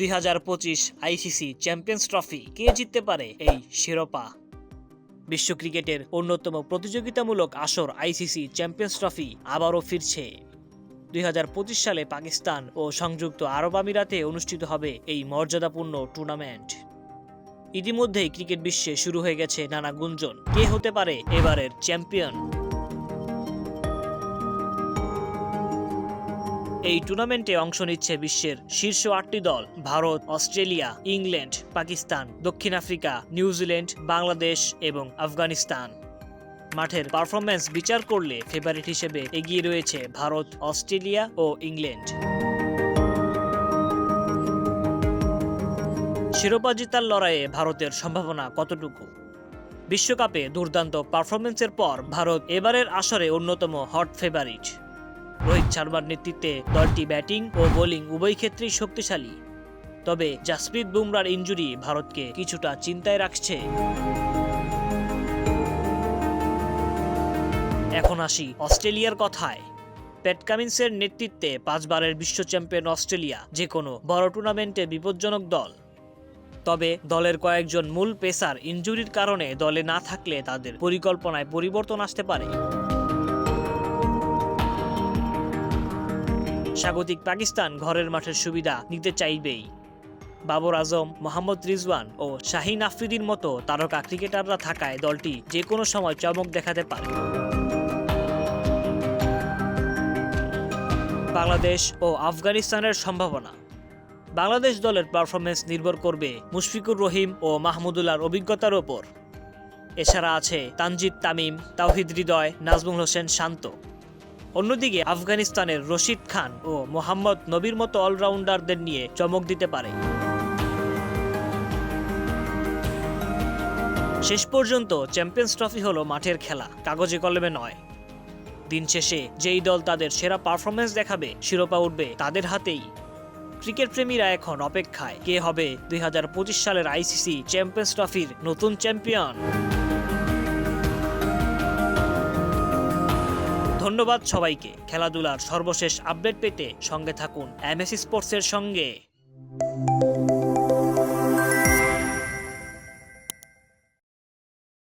দুই হাজার পঁচিশ আইসিসি চ্যাম্পিয়ন্স ট্রফি কে জিততে পারে এই শিরোপা? বিশ্ব ক্রিকেটের অন্যতম প্রতিযোগিতামূলক আসর আইসিসি চ্যাম্পিয়ন্স ট্রফি আবারও ফিরছে। দুই হাজার পঁচিশ সালে পাকিস্তান ও সংযুক্ত আরব আমিরাতে অনুষ্ঠিত হবে এই মর্যাদাপূর্ণ টুর্নামেন্ট। ইতিমধ্যেই ক্রিকেট বিশ্বে শুরু হয়ে গেছে নানা গুঞ্জন। কে হতে পারে এবারের চ্যাম্পিয়ন? এই টুর্নামেন্টে অংশ নিচ্ছে বিশ্বের শীর্ষ আটটি দল, ভারত, অস্ট্রেলিয়া, ইংল্যান্ড, পাকিস্তান, দক্ষিণ আফ্রিকা, নিউজিল্যান্ড, বাংলাদেশ এবং আফগানিস্তান। মাঠের পারফরম্যান্স বিচার করলে ফেভারিট হিসেবে এগিয়ে রয়েছে ভারত, অস্ট্রেলিয়া ও ইংল্যান্ড। শিরোপা জেতার লড়াইয়ে ভারতের সম্ভাবনা কতটুকু? বিশ্বকাপে দুর্দান্ত পারফরমেন্সের পর ভারত এবারের আসরে অন্যতম হট ফেভারিট। রোহিত শর্মার নেতৃত্বে দলটি ব্যাটিং ও বোলিং উভয় ক্ষেত্রেই শক্তিশালী। তবে জাসপ্রীত বুমরার ইঞ্জুরি ভারতকে কিছুটা চিন্তায় রাখছে। এখন আসি অস্ট্রেলিয়ার কথায়। প্যাট কামিন্সের নেতৃত্বে পাঁচবারের বিশ্ব চ্যাম্পিয়ন অস্ট্রেলিয়া যে কোনো বড় টুর্নামেন্টে বিপজ্জনক দল। তবে দলের কয়েকজন মূল পেসার ইনজুরির কারণে দলে না থাকলে তাদের পরিকল্পনায় পরিবর্তন আসতে পারে। স্বাগতিক পাকিস্তান ঘরের মাঠের সুবিধা নিতে চাইবেই। বাবর আজম, মোহাম্মদ রিজওয়ান ও শাহিন আফ্রিদির মতো তারকা ক্রিকেটাররা থাকায় দলটি যে কোনো সময় চমক দেখাতে পারে। বাংলাদেশ ও আফগানিস্তানের সম্ভাবনা। বাংলাদেশ দলের পারফরমেন্স নির্ভর করবে মুশফিকুর রহিম ও মাহমুদুল্লাহর অভিজ্ঞতার ওপর। এছাড়া আছে তানজিদ তামিম, তাওহিদ হৃদয়, নাজমুল হোসেন শান্ত। অন্যদিকে আফগানিস্তানের রশিদ খান ও মোহাম্মদ নবীর মতো অলরাউন্ডারদের নিয়ে চমক দিতে পারে। শেষ পর্যন্ত চ্যাম্পিয়ন্স ট্রফি হলো মাঠের খেলা, কাগজে কলমে নয়। দিন শেষে যেই দল তাদের সেরা পারফরমেন্স দেখাবে, শিরোপা উঠবে তাদের হাতেই। ক্রিকেট প্রেমীরা এখন অপেক্ষায়, কে হবে দুই হাজার পঁচিশ সালের আইসিসি চ্যাম্পিয়ন্স ট্রফির নতুন চ্যাম্পিয়ন? ধন্যবাদ সবাইকে। খেলাধুলার সর্বশেষ আপডেট পেতে সঙ্গে থাকুন এমএসি স্পোর্টসের সঙ্গে।